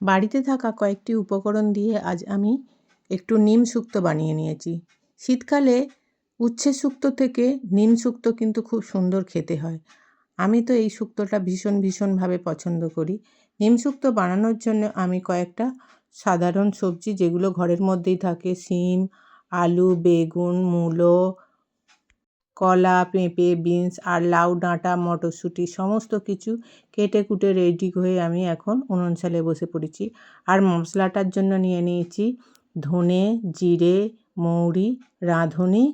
বাড়িতে থাকা কয়েকটি উপকরণ দিয়ে আজ আমি একটু নিম শুক্তো বানিয়ে নিয়েছি। শীতকালে উচ্ছে শুক্তো থেকে নিম শুক্তো কিন্তু খুব সুন্দর খেতে হয়। আমি তো এই শুক্তোটা ভীষণ, ভীষণভাবে পছন্দ করি। নিম শুক্তো বানানোর জন্য আমি কয়েকটা সাধারণ সবজি যেগুলো ঘরের মধ্যেই থাকে, শিম, আলু, বেগুন, মূলো কলা, পেঁপে, বিনস আর লাউ, ডাঁটা, মটরশুঁটি সমস্ত কিছু কেটে কুটে রেডি হয়ে আমি এখন উনুন সালে বসে পড়েছি। আর মশলাটার জন্য নিয়ে নিয়েছি ধনে, জিরে, মৌরি, রাঁধুনি,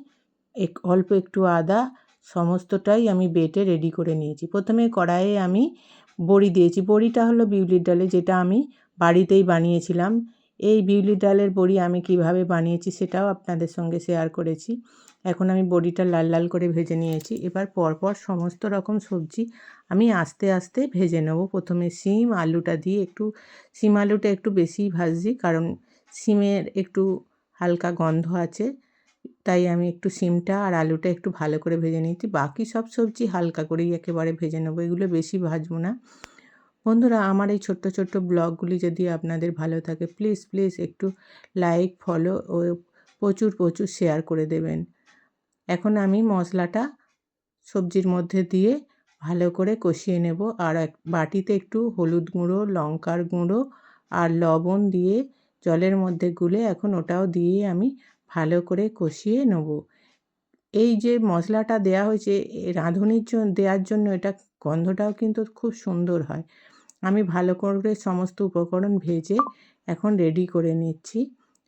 এক অল্প একটু আদা, সমস্তটাই আমি বেটে রেডি করে নিয়েছি। প্রথমে কড়াইয়ে আমি বড়ি দিয়েছি। বড়িটা হলো বিউলির ডালে যেটা আমি বাড়িতেই বানিয়েছিলাম। এই বিউলির ডালের বড়ি আমি কীভাবে বানিয়েছি সেটাও আপনাদের সঙ্গে শেয়ার করেছি। এখন আমি বড়িটা লাল লাল করে ভেজে নিয়েছি। এবার পরপর সমস্ত রকম সবজি আমি আস্তে আস্তে ভেজে নেব। প্রথমে সিম আলুটা দিয়ে একটু সিম আলুটা একটু বেশিই ভাজছি কারণ সিমের একটু হালকা গন্ধ আছে। তাই আমি একটু সিমটা আর আলুটা একটু ভালো করে ভেজে নিয়েছি। বাকি সব সবজি হালকা করেই একেবারে ভেজে নেব। এগুলো বেশি ভাজবো না। বন্ধুরা, আমার এই ছোট্ট ছোট্ট ব্লগগুলি যদি আপনাদের ভালো থাকে প্লিজ প্লিজ একটু লাইক ফলো ও প্রচুর প্রচুর শেয়ার করে দেবেন। এখন আমি মশলাটা সবজির মধ্যে দিয়ে ভালো করে কষিয়ে নেব। আর এক বাটিতে একটু হলুদ গুঁড়ো, লঙ্কার গুঁড়ো আর লবণ দিয়ে জলের মধ্যে গুলে এখন ওটাও দিয়ে আমি ভালো করে কষিয়ে নেব। এই যে মশলাটা দেয়া হয়েছে রাঁধুনির জন্য দেওয়ার জন্য এটা গন্ধটাও কিন্তু খুব সুন্দর হয়। আমি ভালো করে সমস্ত উপকরণ ভেজে এখন রেডি করে নিচ্ছি।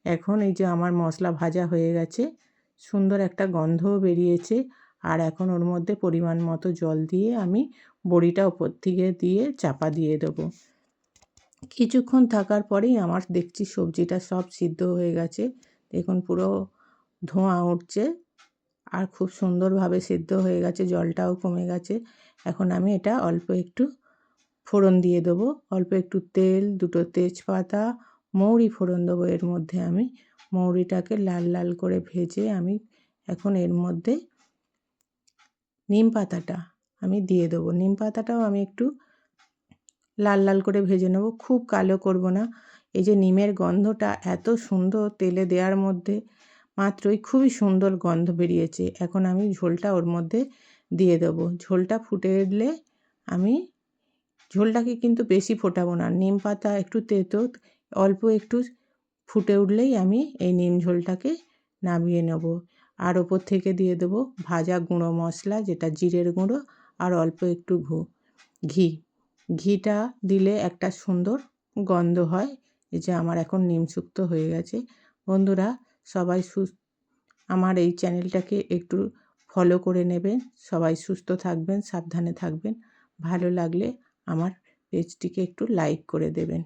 এখন এই যে আমার মশলা ভাজা হয়ে গেছে, সুন্দর একটা গন্ধও বেরিয়েছে আর এখন ওর মধ্যে পরিমাণ মতো জল দিয়ে আমি বড়িটা ওপর থেকে দিয়ে চাপা দিয়ে দেবো। কিছুক্ষণ থাকার পরেই আমার দেখছি সবজিটা সব সিদ্ধ হয়ে গেছে। দেখুন পুরো ধোঁয়া উঠছে আর খুব সুন্দরভাবে সিদ্ধ হয়ে গেছে, জলটাও কমে গেছে। এখন আমি এটা অল্প একটু ফোড়ন দিয়ে দেবো। অল্প একটু তেল, দুটো তেজপাতা, মৌরি ফোড়ন দেবো এর মধ্যে আমি। মৌরিটাকে লাল লাল করে ভেজে আমি এখন এর মধ্যে নিম পাতাটা আমি দিয়ে দেবো। নিম পাতাটাও আমি একটু লাল লাল করে ভেজে নেব। খুব কালো করব না। এই যে নিমের গন্ধটা এত সুন্দর তেলে দেওয়ার মধ্যে, মাত্রই খুবই সুন্দর গন্ধ বেরিয়েছে। এখন আমি ঝোলটা ওর মধ্যে দিয়ে দেবো। ঝোলটা ফুটে এলে আমি ঝোলটাকে কিন্তু বেশি ফোটাবো না। নিম পাতা একটু তেতো, অল্প একটু ফুটে উঠলেই আমি এই নিম ঝোলটাকে নামিয়ে নেব। আর ওপর থেকে দিয়ে দেবো ভাজা গুঁড়ো মশলা, যেটা জিরের গুঁড়ো আর অল্প একটু ঘু, ঘি। ঘিটা দিলে একটা সুন্দর গন্ধ হয়। এই যে আমার এখন নিম শুক্তো হয়ে গেছে। বন্ধুরা, সবাই সুস্থ আমার এই চ্যানেলটাকে একটু ফলো করে নেবেন। সবাই সুস্থ থাকবেন, সাবধানে থাকবেন। ভালো লাগলে আমার পেজটিকে একটু লাইক করে দেবেন।